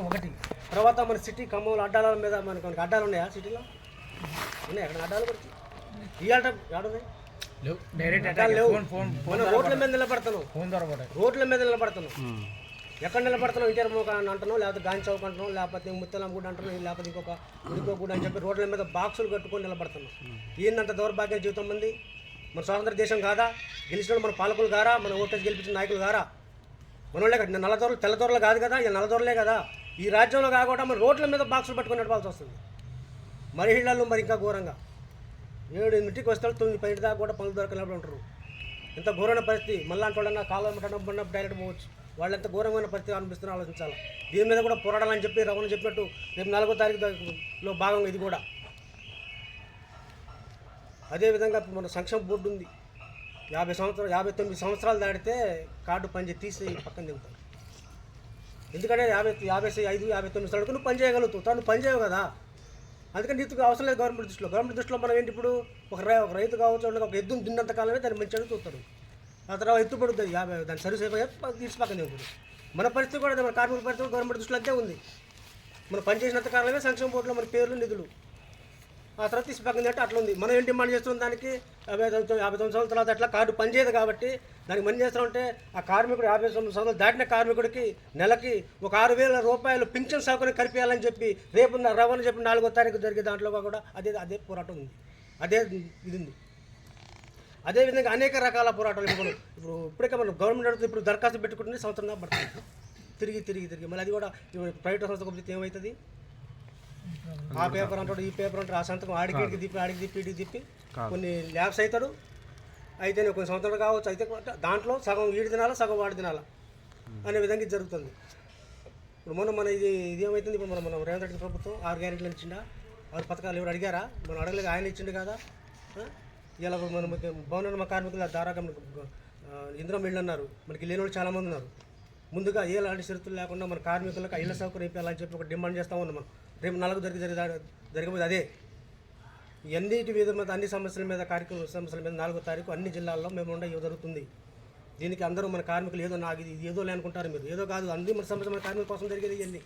ఒకటి. తర్వాత మన సిటీ ఖమ్మంలో అడ్డాల మీద మనకు మనకి అడ్డాలు ఉన్నాయా సిటీలో? ఉన్నాయి అక్కడ అడ్డాలు మన రోడ్ల మీద నిలబడతాను. రోడ్ల మీద నిలబడతాను. ఎక్కడ నిలబడతాను ఇంటర్ మోక అని అంటున్నాం లేకపోతే గాంధీ చౌక్ అంటున్నాం లేకపోతే ముత్తలం గుడి అంటున్నాం లేకపోతే ఇంకొక ఇంకో గుడి అని చెప్పి రోడ్ల మీద బాక్సులు కట్టుకొని నిలబడుతున్నాం ఈయనంత దౌర్భాగ్య జీవితం మంది మన స్వాతంత్ర దేశం కాదా? గెలిచిన మన పాలకులు గారా మన ఓటేసి గెలిపించిన నాయకులు గారా మన వాళ్ళే కదా నల్లదొరలు తెల్లదొరలు కాదు కదా ఈ నల్లదొరలే కదా. ఈ రాజ్యంలో కాకుండా మరి రోడ్ల మీద బాక్సులు పట్టుకుని నడపాల్సి వస్తుంది. మహిళలు మరి ఇంకా ఘోరంగా. ఏడు ఇంటికి వస్తారు తొమ్మిది పది దాకా కూడా పనులు దొరకలేకుండా ఉంటారు. ఎంత ఘోరమైన పరిస్థితి. మళ్ళీ అంటోళ్ళన్నా కాలం పట్టడం డైరెక్ట్ పోవచ్చు. వాళ్ళు ఎంత ఘోరమైన పరిస్థితి అనిపిస్తున్నా ఆలోచించాలి? దీని మీద కూడా పోరాడాలని చెప్పి రమణ చెప్పినట్టు రేపు నాలుగో తారీఖు భాగంగా ఇది కూడా. అదేవిధంగా మన సంక్షేమ బోర్డు ఉంది. యాభై సంవత్సరాలు యాభై తొమ్మిది సంవత్సరాలు దాటితే కార్డు పనిచేసి తీసి పక్కన దిగుతారు ఎందుకంటే యాభై యాభై ఐదు యాభై తొమ్మిది సంవత్సరాలకు నువ్వు పని చేయగలుగుతావు తను పని చేయవు కదా. అందుకని నీకు అవసరం లేదు గవర్నమెంట్ దృష్టిలో. గవర్నమెంట్ దృష్టిలో మనం ఏంటి ఇప్పుడు? ఒక రై ఒక రైతు కావచ్చు ఒక ఎద్దును తిన్నంత కాలమే దాన్ని మంచి చూస్తాడు. ఆ తర్వాత ఎత్తు పడుతుంది. యాభై దాని సర్వీస్ అయిపోయి తీసి పక్కనే ఉంటుంది. మన పరిస్థితి కూడా మన కార్మిక పరిస్థితి గవర్నమెంట్ దృష్టిలో అంతే ఉంది. మనం పనిచేసినంత కాలమే సంక్షేమ బోర్డులో మన పేర్లు నిధులు. ఆ తర్వాత తీసి పక్కన అంటే అట్లా ఉంది. మనం ఏం డిమాండ్ చేస్తున్న దానికి? యాభై యాభై తొమ్మిది సంవత్సరాల తర్వాత అట్లా కార్డు పనిచేయదు కాబట్టి దానికి మనం చేస్తామంటే ఆ కార్మికుడు యాభై తొమ్మిది సంవత్సరాలు దాటిన కార్మికుడికి నెలకి ఒక ఆరు వేల రూపాయలు పింఛన్ సౌకర్యం కల్పించాలని చెప్పి రేపు రవాణా చెప్పి నాలుగో తారీఖు జరిగే దాంట్లో కూడా అదే అదే పోరాటం ఉంది. అదే ఇది ఉంది. అదేవిధంగా అనేక రకాల పోరాటాలు ఇప్పుడు మనం ఇప్పుడు ఇప్పటికే మనం గవర్నమెంట్ అడుగుతుంది ఇప్పుడు దరఖాస్తు పెట్టుకుంటే సంవత్సరం దాకా పడుతుంది. తిరిగి తిరిగి తిరిగి. మళ్ళీ అది కూడా ప్రైవేట్ సంస్థకు ఏమవుతుంది ఆ పేపర్ అంటాడు ఈ పేపర్ అంటాడు ఆ సంతకం ఆడికి తిప్పి ఆడికి తిప్పి ఇడికి తిప్పి కొన్ని ల్యాబ్స్ అవుతాడు అయితే కొన్ని సంవత్సరాలు కావచ్చు అయితే దాంట్లో సగం వీడి తినాలా సగం వాడి తినాలా అనే విధంగా ఇది జరుగుతుంది. ఇప్పుడు మొన్న మన ఇది ఇది ఏమవుతుంది ఇప్పుడు మన మన రేవంత్ రెడ్డి ప్రభుత్వం ఆరు గ్యారెంటీలు ఇచ్చిండా? ఆరు పథకాలు ఎవరు అడిగారా? మనం అడగలేదు ఆయన ఇచ్చిండు కదా? ఇలా మన భవన కార్మికుల దారాగా ఇంద్రం ఇళ్ళు అన్నారు మనకి లేని వాళ్ళు చాలామంది ఉన్నారు. ముందుగా ఏలాంటి షరతులు లేకుండా మన కార్మికులకు ఇళ్ళ సౌకర్యం ఇప్పించాలని చెప్పి ఒక డిమాండ్ చేస్తా ఉన్నాం మనం. రేపు నాలుగు జరిగి జరిగి జరగబోయేది అదే. ఎన్నిటి మీద మీద అన్ని సమస్యల మీద కార్యక్రమ సమస్యల మీద నాలుగో తారీఖు అన్ని జిల్లాల్లో మేము ఉండే జరుగుతుంది. దీనికి అందరూ మన కార్మికులు ఏదో నాకు ఇది ఏదో లే అనుకుంటారు మీరు. ఏదో కాదు అన్ని మన సమస్య మన కార్మికుల కోసం జరిగేది ఇవన్నీ.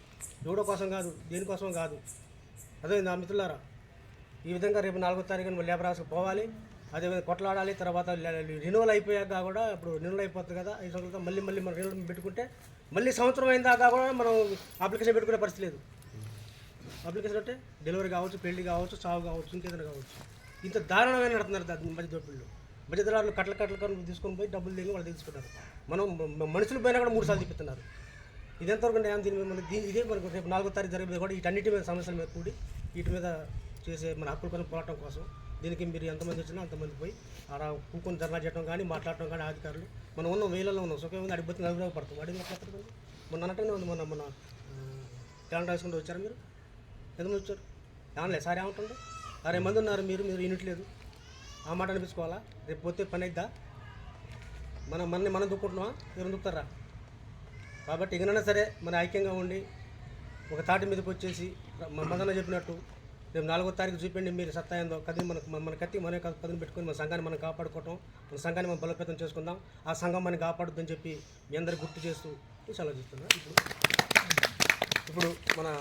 ఎవడో కోసం కాదు దేనికోసం కాదు. అదే నా మిత్రులారా? ఈ విధంగా రేపు నాలుగో తారీఖున లేబర్ హౌస్కి పోవాలి. అదేవిధంగా కొట్లాడాలి తర్వాత రినువల్ అయిపోయాక కూడా ఇప్పుడు రినువల్ అయిపోతుంది కదా ఐదు సంవత్సరాల మళ్ళీ మళ్ళీ మనం రినువల్ పెట్టుకుంటే మళ్ళీ సంవత్సరం అయిన దాకా కూడా మనం అప్లికేషన్ పెట్టుకునే పరిస్థితి లేదు. అప్లికేషన్ అంటే డెలివరీ కావచ్చు పెళ్ళి కావచ్చు చావు కావచ్చు ఇంకేదైనా కావచ్చు. ఇంత దారుణమైన నడుతున్నారు మధ్య దోపిళ్ళు మధ్య కట్టల కట్టల కట్టలు తీసుకొని పోయి డబ్బులు దిగి వాళ్ళు తీసుకుంటారు మనం మనుషులు పోయినా కూడా మూడు సార్లు తిప్పుతున్నారు ఇదంతవరకు న్యాయం దీని మీద మన దీని ఇదే మనకు రేపు నాలుగో తారీఖు జరిగే కూడా వీటన్నిటి మీద సమస్యల మీద కూడి వీటి మీద చేసే మన హక్కుల కోసం పోరాటం కోసం దీనికి మీరు ఎంతమంది వచ్చినా అంతమంది పోయి ఆడ కూకొని ధర్నా చేయడం కానీ మాట్లాడటం కానీ అధికారులు. మనం ఉన్న వేలలో ఉన్నాం. సుఖం ఉంది అడిగిపోతే నలుగురు పడుతుంది అడిగిన పడుతుంది మొన్న అన్నట్టుగానే ఉంది. మొన్న మన క్యాలెండర్ రాసుకుంటూ వచ్చారు మీరు? ఎంతమంది వచ్చారు? ఏమన్నా సార్ ఏమంటుండే? అరే మంది ఉన్నారు మీరు మీరు యూనిట్ లేదు. ఆ మాట అనిపించుకోవాలా? రేపు పోతే పని అయిద్దా? మనం మన మనం దుక్కుంటున్నామా? మీరు దుక్కుతారా? కాబట్టి ఇకనైనా సరే మన ఐక్యంగా ఉండి ఒక తాటి మీదకి వచ్చేసి మన మదన చెప్పినట్టు రేపు నాలుగో తారీఖు చూపిండి మీరు సత్తా ఏందో. కది మనకు మన కత్తి మన కథను పెట్టుకొని మన సంఘాన్ని మనం కాపాడుకోవటం మన సంఘాన్ని మనం బలోపేతం చేసుకుందాం ఆ సంఘం మనం కాపాడుద్దని చెప్పి మీ అందరికి గుర్తు చేస్తూ సెలవు చేస్తున్నా ఇప్పుడు ఇప్పుడు మన